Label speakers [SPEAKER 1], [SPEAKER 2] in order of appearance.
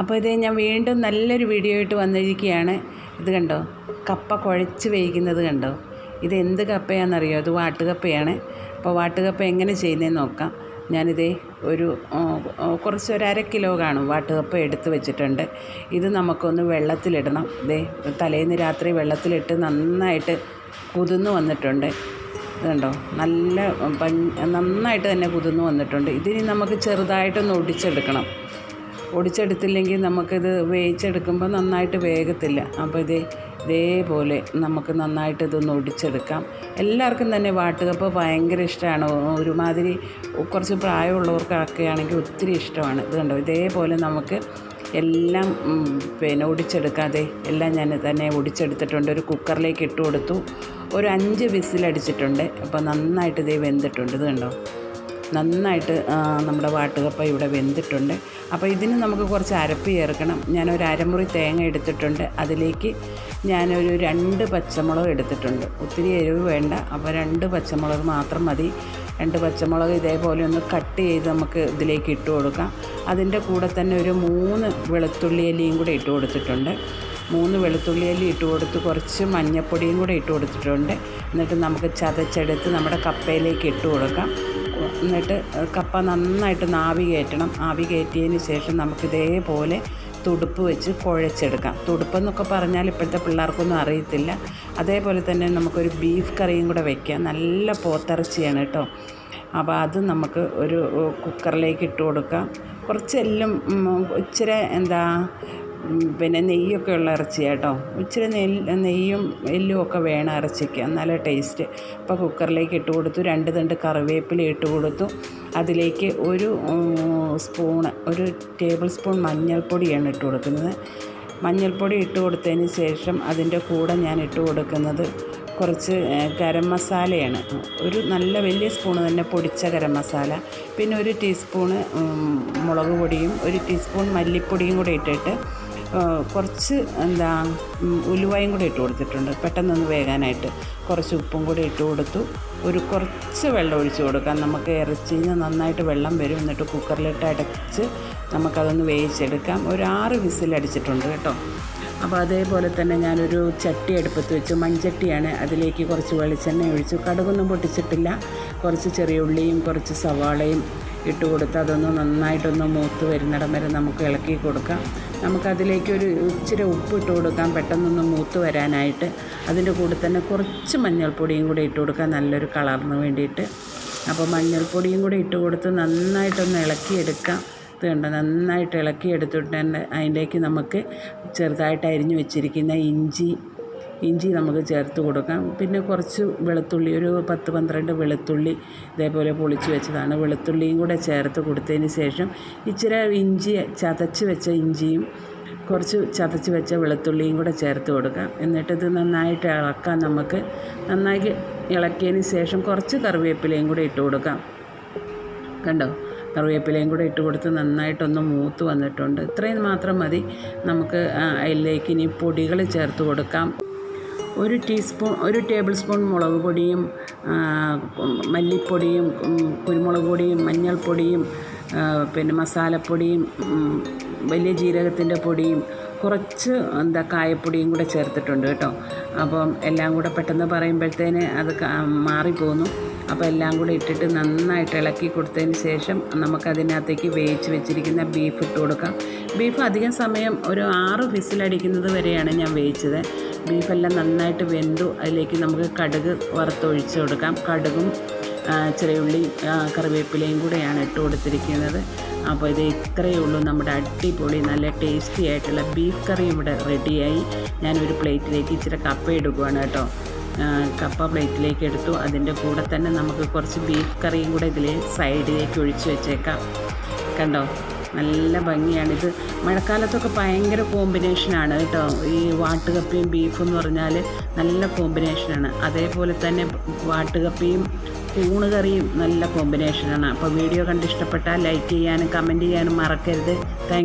[SPEAKER 1] അപ്പോൾ ഇത് ഞാൻ വീണ്ടും നല്ലൊരു വീഡിയോ ആയിട്ട് വന്നിരിക്കുകയാണ്. ഇത് കണ്ടോ? കപ്പ കുഴച്ച് വേവിക്കുന്നത് കണ്ടോ? ഇത് എന്ത് കപ്പയാണെന്നറിയോ? ഇത് വാട്ടുകപ്പയാണ് അപ്പോൾ വാട്ടുകപ്പ എങ്ങനെ ചെയ്യുന്നതെന്ന് നോക്കാം. ഞാനിതേ ഒരു കുറച്ച് ഒരു അര കിലോ കാണും വാട്ടുകപ്പ എടുത്ത് വെച്ചിട്ടുണ്ട്. ഇത് നമുക്കൊന്ന് വെള്ളത്തിലിടണം. ദേ തലേന്ന് രാത്രി വെള്ളത്തിലിട്ട് നന്നായിട്ട് കുതിർന്ന് വന്നിട്ടുണ്ട്. ഇത് കണ്ടോ? നല്ല നന്നായിട്ട് തന്നെ കുതിർന്ന് വന്നിട്ടുണ്ട്. ഇതിനി നമുക്ക് ചെറുതായിട്ടൊന്ന് ഒടിച്ചെടുക്കണം. ഒടിച്ചെടുത്തില്ലെങ്കിൽ നമുക്കിത് വേവിച്ചെടുക്കുമ്പോൾ നന്നായിട്ട് വേഗത്തില്ല അപ്പോൾ ഇത് ഇതേപോലെ നമുക്ക് നന്നായിട്ട് ഇതൊന്ന് ഒടിച്ചെടുക്കാം. എല്ലാവർക്കും തന്നെ വാട്ടുകപ്പ് ഭയങ്കര ഇഷ്ടമാണ്. ഒരുമാതിരി കുറച്ച് പ്രായമുള്ളവർക്കൊക്കെ ആണെങ്കിൽ ഒത്തിരി ഇഷ്ടമാണ്. ഇത് കണ്ടോ? ഇതേപോലെ നമുക്ക് എല്ലാം പിന്നെ ഒടിച്ചെടുക്കാതെ എല്ലാം ഞാൻ തന്നെ ഒടിച്ചെടുത്തിട്ടുണ്ട്. ഒരു കുക്കറിലേക്ക് ഇട്ട് കൊടുത്തു. ഒരു അഞ്ച് വിസിലടിച്ചിട്ടുണ്ട് അപ്പോൾ നന്നായിട്ട് ഇതേ വെന്തിട്ടുണ്ട്. ഇത് കണ്ടോ? നന്നായിട്ട് നമ്മുടെ വാട്ടുകപ്പ ഇവിടെ വെന്തിട്ടുണ്ട്. അപ്പോൾ ഇതിന് നമുക്ക് കുറച്ച് അരപ്പ് ചേർക്കണം. ഞാനൊരു അരമുറി തേങ്ങ എടുത്തിട്ടുണ്ട്. അതിലേക്ക് ഞാനൊരു രണ്ട് പച്ചമുളക് എടുത്തിട്ടുണ്ട്. ഒത്തിരി എരിവ് വേണ്ട. അപ്പോൾ രണ്ട് പച്ചമുളക് മാത്രം മതി. രണ്ട് പച്ചമുളക് ഇതേപോലെ ഒന്ന് കട്ട് ചെയ്ത് നമുക്ക് ഇതിലേക്ക് ഇട്ട് കൊടുക്കാം. അതിന്റെ കൂടെ തന്നെ ഒരു മൂന്ന് വെളുത്തുള്ളി അല്ലിയും കൂടെ ഇട്ട് കൊടുത്തിട്ടുണ്ട്. മൂന്ന് വെളുത്തുള്ളി അല്ലി ഇട്ട് കൊടുത്ത് കുറച്ച് മഞ്ഞപ്പൊടിയും കൂടെ ഇട്ട് കൊടുത്തിട്ടുണ്ട്. എന്നിട്ട് നമുക്ക് ചതച്ചെടുത്ത് നമ്മുടെ കപ്പയിലേക്ക് ഇട്ട് കൊടുക്കാം. എന്നിട്ട് കപ്പ നന്നായിട്ട് ആവി കയറ്റണം. ആവി കയറ്റിയതിന് ശേഷം നമുക്കിതേപോലെ തുടുപ്പ് വെച്ച് കുഴച്ചെടുക്കാം. തുടുപ്പെന്നൊക്കെ പറഞ്ഞാൽ ഇപ്പോഴത്തെ പിള്ളേർക്കൊന്നും അറിയത്തില്ല. അതേപോലെ തന്നെ നമുക്കൊരു ബീഫ് കറിയും കൂടെ വയ്ക്കാം നല്ല പോത്തിറച്ചിയാണ് കേട്ടോ. അപ്പോൾ അത് നമുക്ക് ഒരു കുക്കറിലേക്ക് ഇട്ട് കൊടുക്കാം. കുറച്ചെല്ലാം ഇച്ചിരി എന്താ പിന്നെ നെയ്യൊക്കെ ഉള്ള ഇറച്ചിയാണ് കേട്ടോ. ഇച്ചിരി നെല്ല് നെയ്യും എല്ലും ഒക്കെ വേണം ഇറച്ചിക്ക്. നല്ല ടേസ്റ്റ് അപ്പോൾ കുക്കറിലേക്ക് ഇട്ട് കൊടുത്തു. രണ്ട് തണ്ട് കറിവേപ്പില ഇട്ട് കൊടുത്തു. അതിലേക്ക് ഒരു സ്പൂണ് ഒരു ടേബിൾ സ്പൂൺ മഞ്ഞൾപ്പൊടിയാണ് ഇട്ട് കൊടുക്കുന്നത്. മഞ്ഞൾപ്പൊടി ഇട്ട് കൊടുത്തതിന് ശേഷം അതിന്റെ കൂടെ ഞാൻ ഇട്ട് കൊടുക്കുന്നത് കുറച്ച് ഗരം മസാലയാണ്. ഒരു നല്ല വലിയ സ്പൂൺ തന്നെ പൊടിച്ച ഗരം മസാല. പിന്നെ ഒരു ടീസ്പൂണ് മുളക് പൊടിയും ഒരു ടീസ്പൂൺ മല്ലിപ്പൊടിയും കൂടെ ഇട്ടിട്ട് കുറച്ച് എന്താ ഉലുവയും കൂടെ ഇട്ട് കൊടുത്തിട്ടുണ്ട്. പെട്ടെന്നൊന്ന് വേകാനായിട്ട് കുറച്ച് ഉപ്പും കൂടി ഇട്ട് കൊടുത്തു. ഒരു കുറച്ച് വെള്ളം ഒഴിച്ച് കൊടുക്കാം. നമുക്ക് ഇറച്ചിയിൽ നിന്ന് നന്നായിട്ട് വെള്ളം വരും. എന്നിട്ട് കുക്കറിലിട്ട് അടച്ച് നമുക്കതൊന്ന് വേവിച്ചെടുക്കാം. ഒരു ആറ് വിസിലടിച്ചിട്ടുണ്ട് കേട്ടോ. അപ്പോൾ അതേപോലെ തന്നെ ഞാനൊരു ചട്ടി അടുപ്പത്ത് വെച്ചു. മൺചട്ടിയാണ് അതിലേക്ക് കുറച്ച് വെളിച്ചെണ്ണ ഒഴിച്ചു. കടുകൊന്നും പൊട്ടിച്ചിട്ടില്ല. കുറച്ച് ചെറിയ ഉള്ളിയും കുറച്ച് സവാളയും ഇട്ട് കൊടുത്ത് അതൊന്ന് നന്നായിട്ടൊന്ന് മൂത്ത് വരുന്നിടം വരെ നമുക്ക് ഇളക്കി കൊടുക്കാം. നമുക്കതിലേക്ക് ഒരു ഇച്ചിരി ഉപ്പ് ഇട്ട് കൊടുക്കാം. പെട്ടെന്നൊന്ന് മൂത്ത് വരാനായിട്ട് അതിന്റെ കൂടെ തന്നെ കുറച്ച് മഞ്ഞൾപ്പൊടിയും കൂടി ഇട്ട് കൊടുക്കാം. നല്ലൊരു കളറിന് വേണ്ടിയിട്ട്. അപ്പോൾ മഞ്ഞൾപ്പൊടിയും കൂടി ഇട്ട് കൊടുത്ത് നന്നായിട്ടൊന്ന് ഇളക്കിയെടുക്കാം. കണ്ടോ നന്നായിട്ട് ഇളക്കി എടുത്തിട്ടുണ്ട് അതിലേക്ക് നമുക്ക് ചെറുതായിട്ട് അരിഞ്ഞു വെച്ചിരിക്കുന്ന ഇഞ്ചി ഇഞ്ചി നമുക്ക് ചേർത്ത് കൊടുക്കാം. പിന്നെ കുറച്ച് വെളുത്തുള്ളി ഒരു പത്ത് പന്ത്രണ്ട് വെളുത്തുള്ളി ഇതേപോലെ പൊളിച്ച് വെച്ചതാണ്. വെളുത്തുള്ളിയും കൂടെ ചേർത്ത് കൊടുത്തതിന് ശേഷം ഇച്ചിരി ഇഞ്ചി ചതച്ച് വെച്ച ഇഞ്ചിയും കുറച്ച് ചതച്ച് വെച്ച വെളുത്തുള്ളിയും കൂടെ ചേർത്ത് കൊടുക്കാം. എന്നിട്ടിത് നന്നായിട്ട് ഇളക്കാം നമുക്ക് നന്നായി ഇളക്കിയതിന് ശേഷം കുറച്ച് കറിവേപ്പിലയും കൂടെ ഇട്ട് കൊടുക്കാം. കണ്ടോ? കറിവേപ്പിലയും കൂടെ ഇട്ട് കൊടുത്ത് നന്നായിട്ടൊന്ന് മൂത്ത് വന്നിട്ടുണ്ട്. ഇത്രയും മാത്രം മതി. നമുക്ക് അതിലേക്ക് ഇനി പൊടികൾ ചേർത്ത് കൊടുക്കാം. ഒരു ടീസ്പൂൺ ഒരു ടേബിൾ സ്പൂൺ മുളക് പൊടിയും മല്ലിപ്പൊടിയും കുരുമുളക് പൊടിയും മഞ്ഞൾപ്പൊടിയും പിന്നെ മസാലപ്പൊടിയും വലിയ ജീരകത്തിന്റെ പൊടിയും കുറച്ച് എന്താ കായപ്പൊടിയും കൂടെ ചേർത്തിട്ടുണ്ട് കേട്ടോ. അപ്പം എല്ലാം കൂടെ പെട്ടെന്ന് പറയുമ്പോഴത്തേന് അത് മാറിപ്പോന്നു അപ്പോൾ എല്ലാം കൂടെ ഇട്ടിട്ട് നന്നായിട്ട് ഇളക്കി കൊടുത്തതിന് ശേഷം നമുക്കതിനകത്തേക്ക് വേവിച്ച് വെച്ചിരിക്കുന്ന ബീഫ് ഇട്ട് കൊടുക്കാം. ബീഫ് അധികം സമയം ഒരു ആറ് വിസിലടിക്കുന്നത് വരെയാണ് ഞാൻ വേവിച്ചത്. ബീഫെല്ലാം നന്നായിട്ട് വെന്തു. അതിലേക്ക് നമുക്ക് കടുക് വറുത്തൊഴിച്ച് കൊടുക്കാം. കടുകും ചെറിയ ഉള്ളി കറിവേപ്പിലയും കൂടെയാണ് ഇട്ട് കൊടുത്തിരിക്കുന്നത്. അപ്പോൾ ഇത് ഇത്രയേ ഉള്ളൂ. നമ്മുടെ അടിപൊളി നല്ല ടേസ്റ്റി ആയിട്ടുള്ള ബീഫ് കറി ഇവിടെ റെഡിയായി ഞാനൊരു പ്ലേറ്റിലേക്ക് ഇച്ചിരി കപ്പ എടുക്കുകയാണ് കേട്ടോ. കപ്പ പ്ലേറ്റിലേക്ക് എടുത്തു. അതിന്റെ കൂടെ തന്നെ നമുക്ക് കുറച്ച് ബീഫ് കറിയും കൂടെ ഇതിൽ സൈഡിലേക്ക് ഒഴിച്ച് വെച്ചേക്കാം. കണ്ടോ? നല്ല ഭംഗിയാണ്. ഇത് മഴക്കാലത്തൊക്കെ ഭയങ്കര കോമ്പിനേഷനാണ് കേട്ടോ. ഈ വാട്ടുകപ്പിയും ബീഫും എന്ന് പറഞ്ഞാൽ നല്ല കോമ്പിനേഷനാണ് അതേപോലെ തന്നെ വാട്ടുകപ്പിയും കൂണ് കറിയും നല്ല കോമ്പിനേഷനാണ് അപ്പോൾ വീഡിയോ കണ്ട് ഇഷ്ടപ്പെട്ടാൽ ലൈക്ക് ചെയ്യാനും കമന്റ് ചെയ്യാനും മറക്കരുത്. താങ്ക്